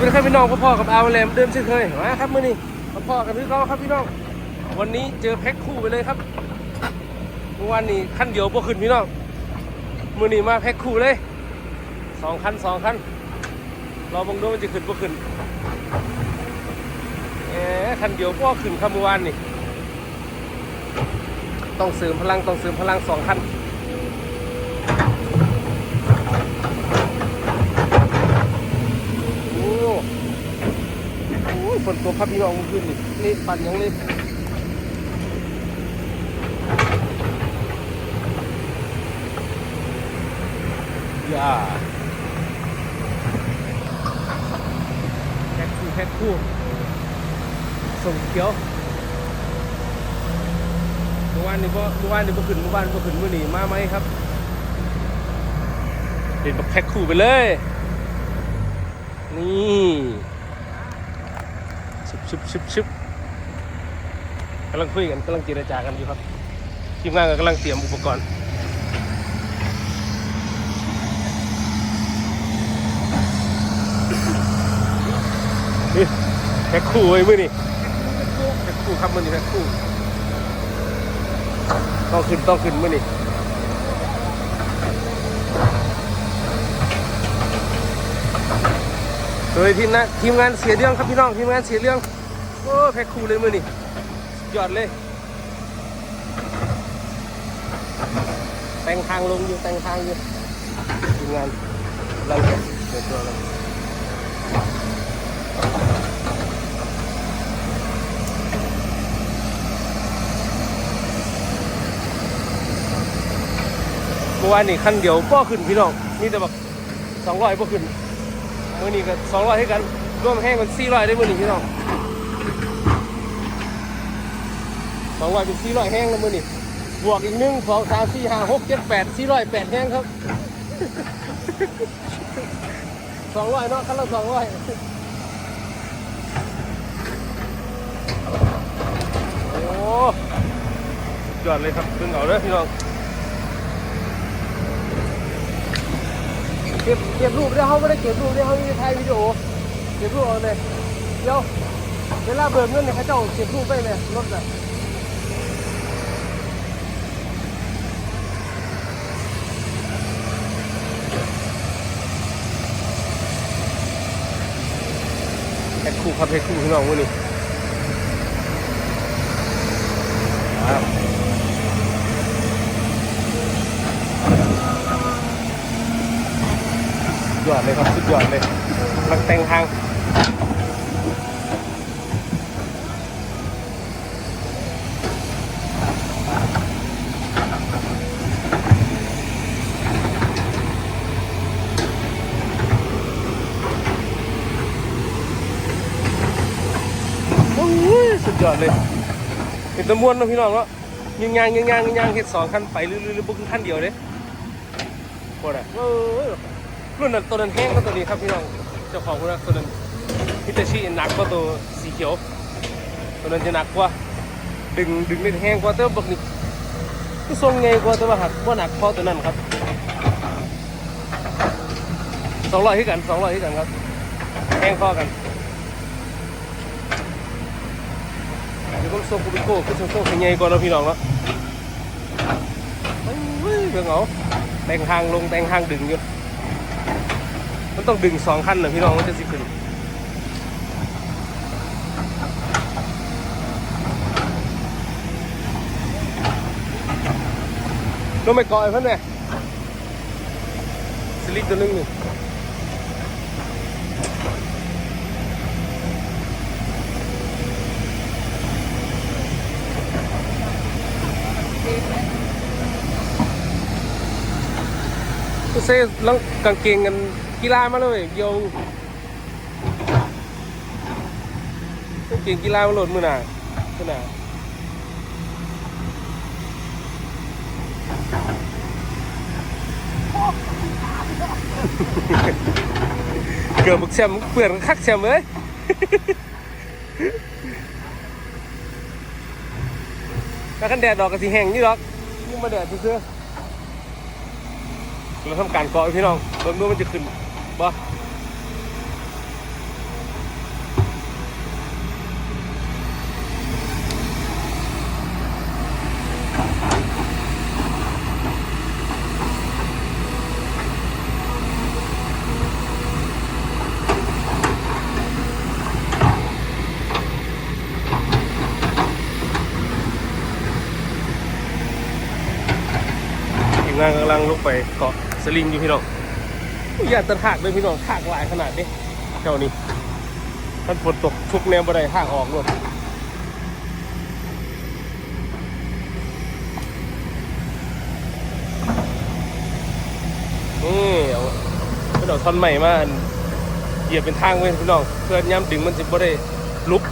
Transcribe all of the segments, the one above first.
สวัสดีครับพี่น้องพ่อๆกับอาวแลมเดิมเช่นเคยมาครับมื่อนี้พ่อๆกันพี่น้องครับพี่น้อง วันนี้เจอแพ็คคู่ไปเลยครับเมื่อวานนี้ขั้นเดียวพวขึ้นพี่น้องมื่อนี้มาแพ็คคู่เลยสองคันสองคันรอบังดูมันจะขึ้นพวขึ้นเอ๊ะคันเดียวพวขึ้นครับเมื่อวานนี่ต้องเสริมพลังต้องเสริมพลังสองคัน โอ้โหฝ นตกครับพี่น้องเมื่อคืนนี่นี่ปั่นยังเลยอย่าแพ็คคู่แพ็คคู่ส่งเขียวเมื่อวานนี่ก็เมื่อวานนี่ก็ขึ้นเมื่อวานก็ขึ้นเมื่อนี้มาไหมครับเด็นแบบแพ็คคู่ไปเลย นี่ ชุบชุบชุบชุบกำลังคุยกันกำลังเจรจากันอยู่ครับทีมงานก็กำลังเตรียมอุปกรณ์นี่แพ็คคู่ไว้ยมือนี่แพ็คคู่ครับมือนี่แพ็คคู่ต้องขึ้นต้องขึ้นมือนี่ โดยทีมนะทีมงานเสียเรื่องครับพี่น้องทีมงานเสียเรื่องโอ้แพ็คคูเลยมือนี่ยอดเลย แต่งทางลงอยู่แต่งทางอยู่ทีมงานกำลังจะเดินตัวแล้วเมื่อวานนี่คันเดียวก็ขึ้นพี่น้องมีแต่แบบสองร้อยก็ขึ้น มื่อนี้ก็สองร้อยให้กันรวมแห้งเป็นสี่ร้อยได้มื่อนี้พี่น้องสองร้อยเป็นสี่ร้อยแห้งแล้วมื่อนี้บวกอีกหนึ่งสองสามสี่ห้าหกเจ็ดแปดสี่ร้อยแปดแห้งครับสองร้อยเนาะคันละสองร้อยโอ้ยอดเลยครับขึ้นเอาเลยพี่น้อง เก็บเก็บรูปได้เขาไม่ได้เก็บรูปได้เขาไม่ได้ถ่ายวิดีโอเก็บรูปเอาเลยเดี๋ยวเวลาเบิกเงินเนี่ยเขาเจ้าเก็บรูปไปเลยรถน่ะแพ็คคู่ครับแพ็คคู่พี่น้องวันนี้อ้าว สุด ยอดเลยครับสุดยอดเลยกำลังแต่งทางโอ้ยสุดยอดเลยเห็นตะมวนเนาะพี่น้องเนาะยิงยางยิงยางยิงยางเห็ดสองคันไปเรื่อยๆบุกคันเดียวเลยโคตรอะเออ รุ่นนั้นตัวนั้นแห้งก็ตัวนี้ครับพี่น้องเจ้าของรุ่นนั้นตัวนั้นฮิตาชิหนักกว่าตัวสีเขียวตัวนั้นจะหนักกว่าดึงดึงได้แห้งกว่าแต่ว่าบักนี่ก็ทรงไงกว่าแต่ว่าหักว่าหนักพอตัวนั้นครับสองร้อยที่กันสองร้อยที่กันครับแห้งพอกันเดี๋ยวผมส่งกูไปโก้คือส่งส่งไงกว่าเราะพี่น้องเนาะเฮ้ยเบิ่งเอาแต่งทางลงแต่งทางดึงอยู่ ต้องดึงสองขั้นนะพี่น้องมันจะสิขึ้นลงไปก่อยเพื่อนเนี่ยสลิกตัวนึงหนี่ก็เซ่แล้วกางเกงกัน กีฬามาเลยโยงกางเกงกีฬามาหลดมือหน่ามือหน่าเกือบมึกแซมเปลือนคักแซมเลยถ้ากันแดดดอกกระสีแห้งนี่หรอกยิ่งมาแดดเสื้อๆเราทำการเกาะพี่น้องเบิ่งดูมันจะขึ้น บ่งานกำลังลุกไปเกาะสลิงอยู่พี่น้อง อย่าตะถากเลยพี่น้องถากหลายขนาดนี้แถวนี้ท่านฝนตกชุกแนวบันไดทางออกเลยนี่เอาพี่น้องท่อนใหม่มาอันเหยียบเป็นทางไว้พี่น้องเพื่อนย้ำดึงมันสิบ่ได้ลุก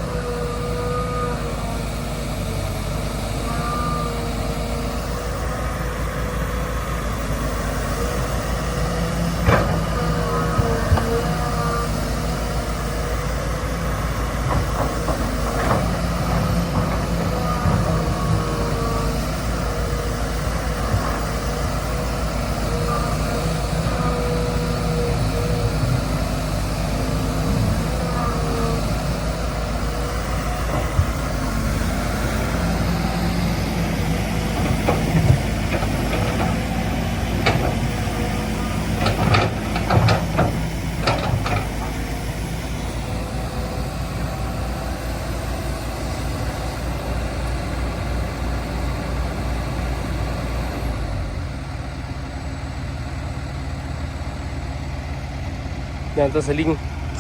ยางตัวสลิง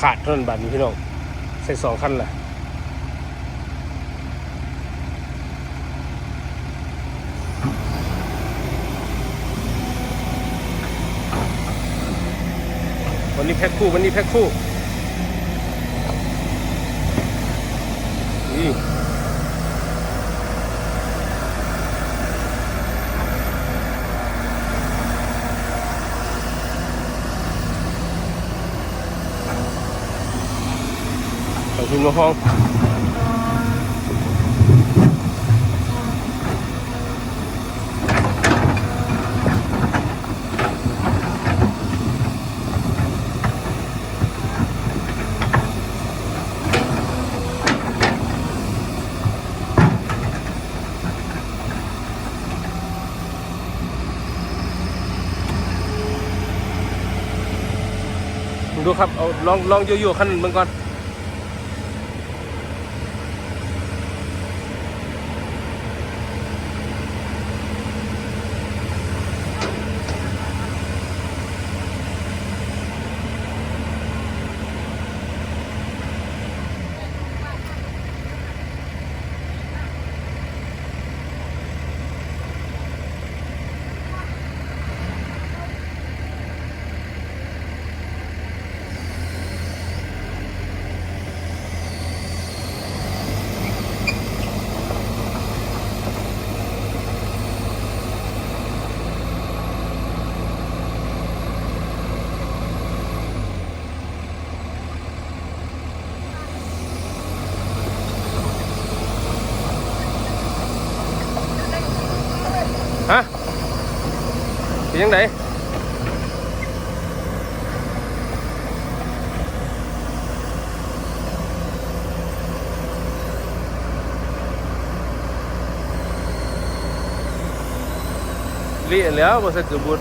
ขาดเท่านั้นบาทนี้พี่น้องใส่สองคันแหละวันนี้แพ็คคู่วันนี้แพ็คคู่นี่ ไปพิมพ์มาห้องดูครับ เอาลองลองโยๆคันหนึ่งก่อน เป็นยังไงเรียนแล้วบริษัทเกือบบุญ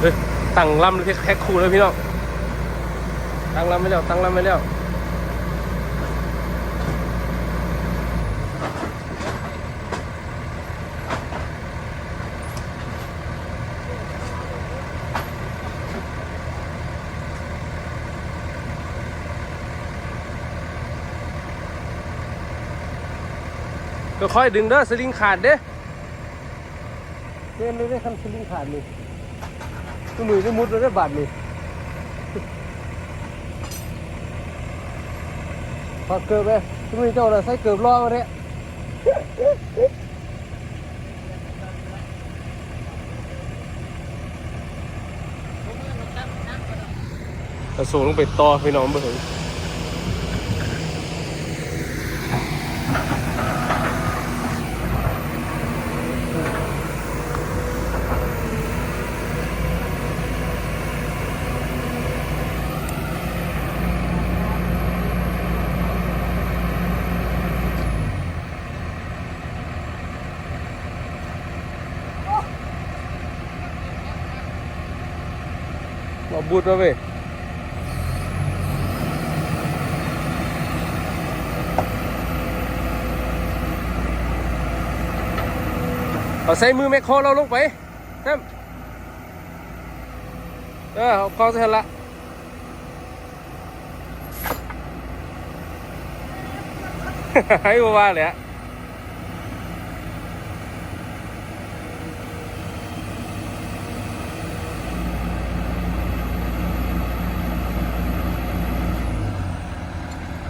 เฮ้ย ตั้งลำแพ็คคู่แล้วพี่น้องตั้งลำไม่แล้วตั้งลำไม่แล้วก็ค่อยดึงเด้อสลิงขาดเด้เล่นเลยได้คันสลิงขาดนี่ตั วมือได้มุดแล้วได้บาดนี่พอเกิดไปตัวมือเจ้าเราใส่เกิบล้อมาเนี่ยกระสูงลงไปต่อพี่น้องเบิ่ง บูดมาเว้ยเอาใส่มือแมคโครเราลงไปครับเออเอาคองเสร็จละให้ว่าเลยอะ